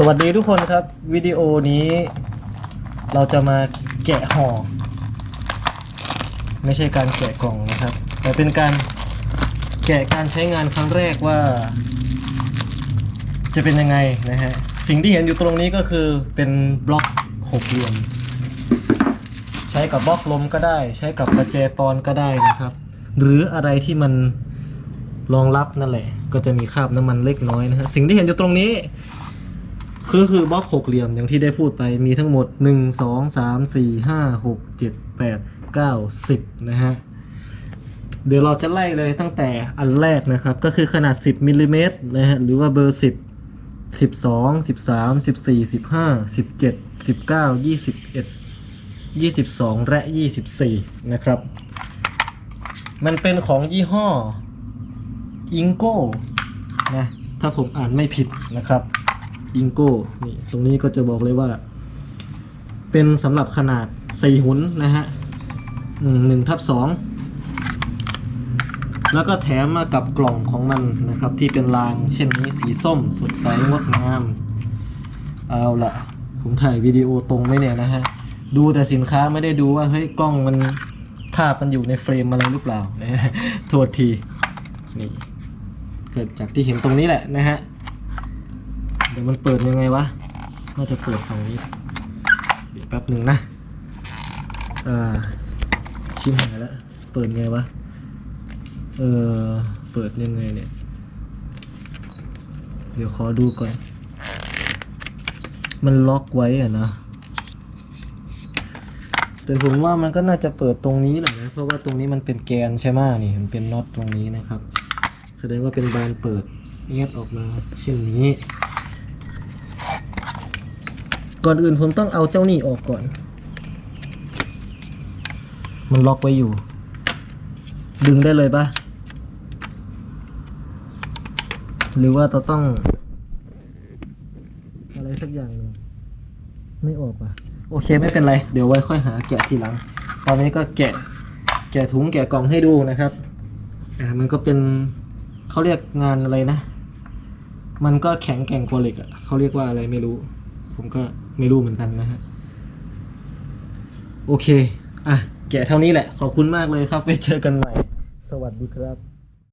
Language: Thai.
สวัสดีทุกคนครับ วิดีโอนี้เราจะมาแกะห่อ ไม่ใช่การแกะกล่องนะครับ แต่เป็นการแกะการใช้งานครั้งแรกว่า จะเป็นยังไงนะฮะ สิ่งที่เห็นอยู่ตรงนี้ก็คือเป็นบล็อกหกเหลี่ยมใช้กับบล็อกลมก็ได้ ใช้กับประแจปอนก็ได้นะครับ หรืออะไรที่มันรองรับนั่นแหละ ก็จะมีคราบน้ำมันเล็กน้อยนะฮะสิ่งที่เห็นอยู่ตรงนี้ คือคือบล็อกหกเหลี่ยมอย่างที่ได้พูดไปมีทั้งหมด 1 2 3 4 5 6 7 8 9 10 นะฮะ เดี๋ยวเราจะไล่เลยตั้งแต่อันแรกนะครับ ก็คือขนาด 10มิลลิเมตรนะฮะ หรือว่าเบอร์ 10 12 13 14 15 17 19 21 22 และ 24 นะครับ มันเป็นของยี่ห้ออิงโก้นะ ถ้าผมอ่านไม่ผิดนะครับ อิงโก้นี่ตรงนี้ก็จะบอกเลยว่า เป็นสำหรับขนาด4หุนนะฮะหนึ่งทับสองแล้วก็แถมมากับกล่องของมันนะครับ ที่เป็นรางเช่นนี้สีส้ม สดใสงดงาม เอาละผมถ่ายวิดีโอตรงไหมเนี่ยนะฮะ ดูแต่สินค้าไม่ได้ดูว่าเฮ้ยกล้องมันภาพมันอยู่ในเฟรมอะไรหรือเปล่านะโทษที นี่ เกิดจากที่เห็นตรงนี้แหละนะฮะ เดี๋ยวมันเปิดยังไงวะน่าจะเปิดฝั่งนี้เดี๋ยวแป๊บหนึ่งนะอ่าชิมหายแล้วเปิดไงวะเออเปิดยังไงเนี่ย เดี๋ยวขอดูก่อน มันล็อกไว้อะนะแต่ผมว่ามันก็น่าจะเปิดตรงนี้แหละนะ เพราะว่าตรงนี้มันเป็นแกนใช่ไหมนี่ มันเป็นน็อตตรงนี้นะครับ แสดงว่าเป็นบานเปิดเงียบออกมาเช่นนี้ ก่อนอื่นผมต้องเอาเจ้านี่ออกก่อน มันล็อกไว้อยู่ ดึงได้เลยปะหรือว่าต้อง อะไรสักอย่างหนึ่งไม่ออกอะ โอเคไม่เป็นไร เดี๋ยวไว้ค่อยหาแกะทีหลัง ตอนนี้ก็แกะ แกะถุงแกะกล่องให้ดูนะครับ อ่า มันก็เป็นเขาเรียกงานอะไรนะ มันก็แข็งแกร่งกว่าเหล็กอะเขาเรียกว่าอะไรไม่รู้ ผมก็ไม่รู้เหมือนกันนะฮะ โอเค อะ แกะเท่านี้แหละ ขอบคุณมากเลยครับ ไว้เจอกันใหม่ สวัสดีครับ